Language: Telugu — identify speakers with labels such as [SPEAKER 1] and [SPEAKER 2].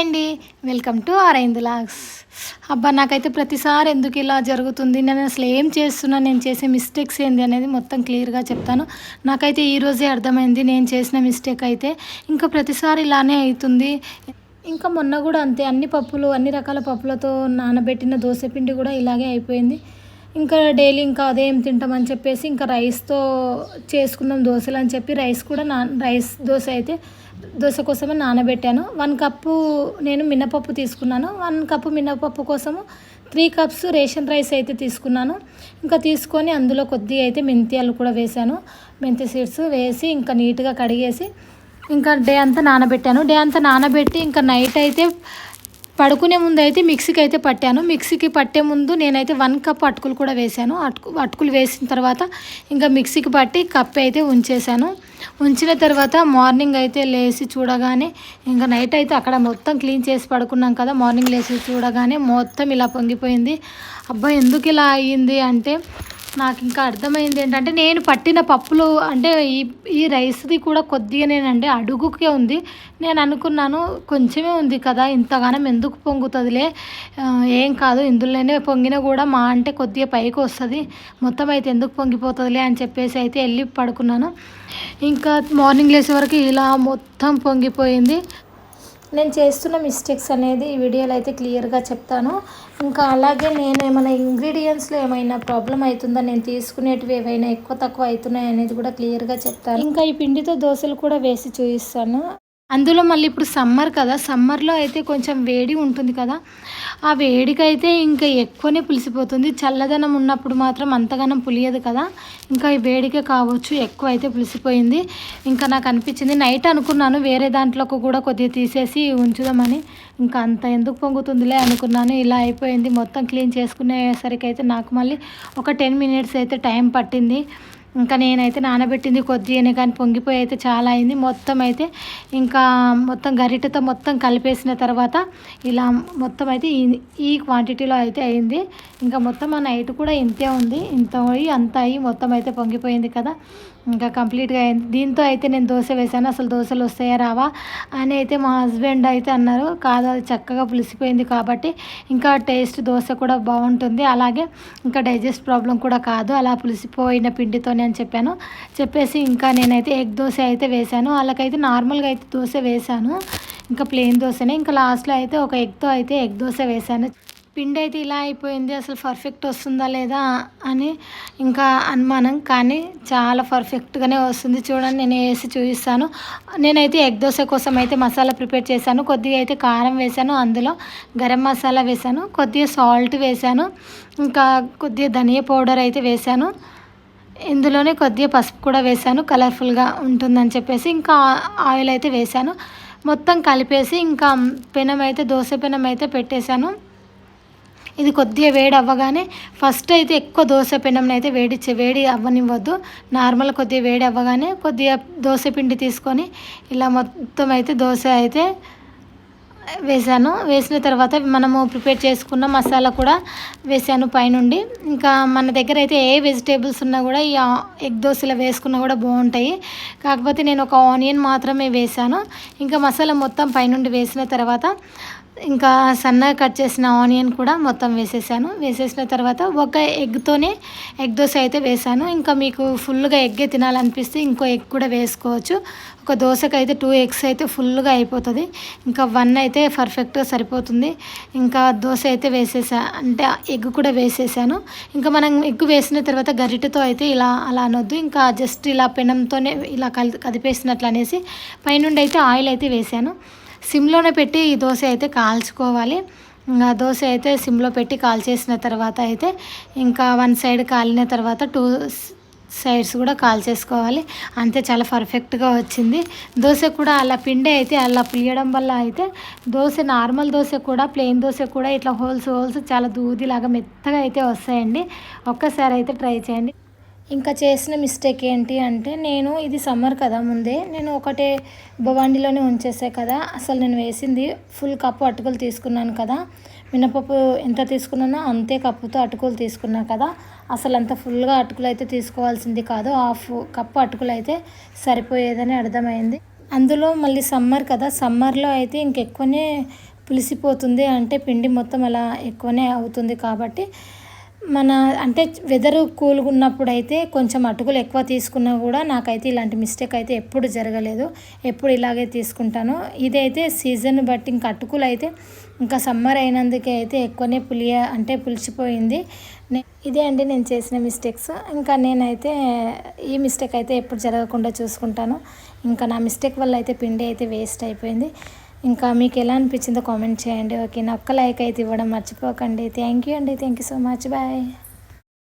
[SPEAKER 1] అండి. వెల్కమ్ టు అరైందులాగ్స్ అబ్బా నాకైతే ప్రతిసారి ఎందుకు ఇలా జరుగుతుంది? నేను అసలు ఏం చేస్తున్నా? నేను చేసే మిస్టేక్స్ ఏంది అనేది మొత్తం క్లియర్గా చెప్తాను. నాకైతే ఈరోజే అర్థమైంది నేను చేసిన మిస్టేక్ అయితే. ఇంకా ప్రతిసారి ఇలానే అవుతుంది. ఇంకా మొన్న కూడా అంతే అన్ని పప్పులు అన్ని రకాల పప్పులతో నానబెట్టిన దోశ పిండి కూడా ఇలాగే అయిపోయింది. ఇంకా డైలీ ఇంకా అదేం తింటామని చెప్పేసి ఇంకా రైస్తో చేసుకుందాం దోశలు అని చెప్పి రైస్ కూడా నా రైస్ దోశ అయితే దోశ కోసమే నానబెట్టాను. వన్ కప్పు నేను మినపప్పు తీసుకున్నాను. వన్ కప్పు మినపప్పు కోసము త్రీ కప్స్ రేషన్ రైస్ అయితే తీసుకున్నాను. ఇంకా తీసుకొని అందులో కొద్దిగా అయితే మెంతియాలు కూడా వేశాను. మెంతి సీడ్స్ వేసి ఇంకా నీట్గా కడిగేసి ఇంకా డే అంతా నానబెట్టాను. డే అంతా నానబెట్టి ఇంకా నైట్ అయితే పడుకునే ముందు అయితే మిక్సీకి అయితే పట్టాను. మిక్సీకి పట్టే ముందు నేనైతే వన్ కప్ అటుకులు కూడా వేసాను అటుకు అటుకులు వేసిన తర్వాత ఇంకా మిక్సీకి పట్టి కప్ అయితే ఉంచేశాను. ఉంచిన తర్వాత మార్నింగ్ అయితే లేచి చూడగానే ఇంకా నైట్ అయితే అక్కడ మొత్తం క్లీన్ చేసి పడుకున్నాం కదా మార్నింగ్ లేచి చూడగానే మొత్తం ఇలా పొంగిపోయింది. అబ్బా ఎందుకు ఇలా అయ్యింది అంటే నాకు ఇంకా అర్థమైంది ఏంటంటే నేను పట్టిన పప్పులు అంటే ఈ ఈ రైస్ది కూడా కొద్దిగానేనండి అడుగుకే ఉంది. నేను అనుకున్నాను కొంచెమే ఉంది కదా ఇంతగానం ఎందుకు పొంగుతుందిలే? ఏం కాదు ఇందులోనే పొంగినా కూడా మా అంటే కొద్దిగా పైకి వస్తుంది. మొత్తం అయితే ఎందుకు పొంగిపోతుందిలే అని చెప్పేసి అయితే వెళ్ళి పడుకున్నాను. ఇంకా మార్నింగ్ లేసే వరకు ఇలా మొత్తం పొంగిపోయింది. నేను చేస్తున్న మిస్టేక్స్ అనేది ఈ వీడియోలో అయితే క్లియర్గా చెప్తాను. ఇంకా అలాగే నేను ఏమైనా ఇంగ్రీడియంట్స్లో ఏమైనా ప్రాబ్లం అవుతుందా? నేను తీసుకునేటివి ఏవైనా ఎక్కువ తక్కువ అవుతున్నాయి? అనేది కూడా క్లియర్గా చెప్తాను. ఇంకా ఈ పిండితో దోశలు కూడా వేసి చూపిస్తాను. అందులో మళ్ళీ ఇప్పుడు సమ్మర్ కదా సమ్మర్లో అయితే కొంచెం వేడి ఉంటుంది కదా. ఆ వేడికైతే ఇంకా ఎక్కువనే పులిసిపోతుంది. చల్లదనం ఉన్నప్పుడు మాత్రం అంతగానం పులియదు కదా. ఇంకా ఈ వేడికే కావచ్చు ఎక్కువ అయితే పులిసిపోయింది. ఇంకా నాకు అనిపించింది నైట్ అనుకున్నాను వేరే దాంట్లోకి కూడా కొద్దిగా తీసేసి ఉంచుదామని. ఇంకా అంత ఎందుకు పొంగుతుందిలే అనుకున్నాను. ఇలా అయిపోయింది మొత్తం క్లీన్ చేసుకునేసరికి అయితే నాకు మళ్ళీ ఒక టెన్ మినిట్స్ అయితే టైం పట్టింది. ఇంకా నేనైతే నానబెట్టింది కొద్దిగానే కానీ పొంగిపోయి అయితే చాలా అయింది. మొత్తం అయితే ఇంకా మొత్తం గరిటెతో మొత్తం కలిపేసిన తర్వాత ఇలా మొత్తం అయితే ఈ- ఈ క్వాంటిటీలో అయితే అయింది. ఇంకా మొత్తం ఆ నైట్ కూడా ఇంతే ఉంది. ఇంత అంత అయ్యి మొత్తం అయితే పొంగిపోయింది కదా. ఇంకా కంప్లీట్గా అయింది. దీంతో అయితే నేను దోశ వేసాను అసలు దోశలు వస్తాయా రావా అని అయితే మా హస్బెండ్ అయితే అన్నారు. కాదు అది చక్కగా పులిసిపోయింది కాబట్టి ఇంకా టేస్ట్ దోశ కూడా బాగుంటుంది. అలాగే ఇంకా డైజెస్ట్ ప్రాబ్లం కూడా కాదు. అలా పులిసిపోయిన అని చెప్పాను. చెప్పేసి ఇంకా నేనైతే ఎగ్ దోశ అయితే వేశాను. వాళ్ళకైతే నార్మల్గా అయితే దోశ వేశాను. ఇంకా ప్లెయిన్ దోశనే. ఇంకా లాస్ట్లో అయితే ఒక ఎగ్తో అయితే ఎగ్ దోశ వేశాను. పిండి అయితే ఇలా అయిపోయింది. అసలు పర్ఫెక్ట్ వస్తుందా లేదా అని ఇంకా అనుమానం. కానీ చాలా పర్ఫెక్ట్గానే వస్తుంది. చూడండి నేను వేసి చూపిస్తాను. నేనైతే ఎగ్ దోశ కోసం అయితే మసాలా ప్రిపేర్ చేశాను. కొద్దిగా అయితే కారం వేశాను అందులో. గరం మసాలా వేశాను. కొద్దిగా సాల్ట్ వేశాను. ఇంకా కొద్దిగా ధనియా పౌడర్ అయితే వేశాను. ఇందులోనే కొద్దిగా పసుపు కూడా వేశాను. కలర్ఫుల్గా ఉంటుందని చెప్పేసి ఇంకా ఆయిల్ అయితే వేశాను. మొత్తం కలిపేసి ఇంకా పెనం అయితే దోశ పెనం అయితే పెట్టేశాను. ఇది కొద్దిగా వేడి అవ్వగానే ఫస్ట్ అయితే ఎక్కువ దోశ పెనంని అయితే వేడి వేడి అవ్వనివ్వద్దు. నార్మల్ కొద్దిగా వేడి అవ్వగానే కొద్దిగా దోశ పిండి తీసుకొని ఇలా మొత్తం అయితే దోశ అయితే వేసాను వేసిన తర్వాత మనము ప్రిపేర్ చేసుకున్న మసాలా కూడా వేసాను పైనుండి. ఇంకా మన దగ్గర అయితే ఏ వెజిటేబుల్స్ ఉన్నా కూడా ఈ ఎగ్ దోశలో వేసుకున్నా కూడా బాగుంటాయి. కాకపోతే నేను ఒక ఆనియన్ మాత్రమే వేసాను ఇంకా మసాలా మొత్తం పైనుండి వేసిన తర్వాత ఇంకా సన్నగా కట్ చేసిన ఆనియన్ కూడా మొత్తం వేసేసాను. వేసేసిన తర్వాత ఒక ఎగ్తోనే ఎగ్ దోశ అయితే వేసాను. ఇంకా మీకు ఫుల్గా ఎగ్గే తినాలనిపిస్తే ఇంకో ఎగ్ కూడా వేసుకోవచ్చు. ఒక దోశకు అయితే టూ ఎగ్స్ అయితే ఫుల్గా అయిపోతుంది. ఇంకా వన్ అయితే పర్ఫెక్ట్గా సరిపోతుంది. ఇంకా దోశ అయితే వేసేసా అంటే ఎగ్ కూడా వేసేసాను. ఇంకా మనం ఎగ్ వేసిన తర్వాత గరిటతో అయితే ఇలా అలా అనొద్దు. ఇంకా జస్ట్ ఇలా పెనంతోనే ఇలా కలి కదిపేసినట్లు అనేసి పైనుండి అయితే ఆయిల్ అయితే వేసాను. సిమ్లోనే పెట్టి ఈ దోశ అయితే కాల్చుకోవాలి. ఇంకా దోశ అయితే సిమ్లో పెట్టి కాల్చేసిన తర్వాత అయితే ఇంకా వన్ సైడ్ కాలిన తర్వాత టూ సైడ్స్ కూడా కాల్ చేసుకోవాలి అంతే చాలా పర్ఫెక్ట్గా వచ్చింది. దోశ కూడా అలా పిండి అయితే అలా పులియడం వల్ల అయితే దోశ నార్మల్ దోశ కూడా ప్లెయిన్ దోశ కూడా ఇట్లా హోల్స్ హోల్స్ చాలా దూదిలాగా మెత్తగా అయితే వస్తాయండి. ఒక్కసారి అయితే ట్రై చేయండి. ఇంకా చేసిన మిస్టేక్ ఏంటి అంటే నేను ఇది సమ్మర్ కదా ముందే నేను ఒకటే భవానీలోనే ఉంచేసా కదా అసలు నేను వేసింది ఫుల్ కప్పు అటుకులు తీసుకున్నాను కదా మినపప్పు ఎంత తీసుకున్నానో అంతే కప్పుతో అటుకులు తీసుకున్నా కదా అసలు అంత ఫుల్గా అటుకులు అయితే తీసుకోవాల్సింది కాదు హాఫ్ కప్పు అటుకులు అయితే సరిపోయేదని అర్థమైంది. అందులో మళ్ళీ సమ్మర్ కదా సమ్మర్లో అయితే ఇంకెక్కువనే పులిసిపోతుంది అంటే పిండి మొత్తం అలా ఎక్కువనే అవుతుంది కాబట్టి మన అంటే వెదర్ కూల్గా ఉన్నప్పుడు అయితే కొంచెం అటుకులు ఎక్కువ తీసుకున్నా కూడా నాకైతే ఇలాంటి మిస్టేక్ అయితే ఎప్పుడు జరగలేదు. ఎప్పుడు ఇలాగే తీసుకుంటాను. ఇదైతే సీజన్ బట్టి ఇంకా అటుకులు అయితే ఇంకా సమ్మర్ అయినందుకే అయితే ఎక్కువనే పులియ అంటే పులిచిపోయింది. ఇదే అండి నేను చేసిన మిస్టేక్స్ ఇంకా నేనైతే ఈ మిస్టేక్ అయితే ఎప్పుడు జరగకుండా చూసుకుంటాను. ఇంకా నా మిస్టేక్ వల్ల అయితే పిండి అయితే వేస్ట్ అయిపోయింది. ఇంకా మీకు ఎలా అనిపించిందో కామెంట్ చేయండి. ఓకే నా ఒక్క లైక్ అయితే ఇవ్వడం మర్చిపోకండి. థ్యాంక్ యూ అండి. Thank you so much bye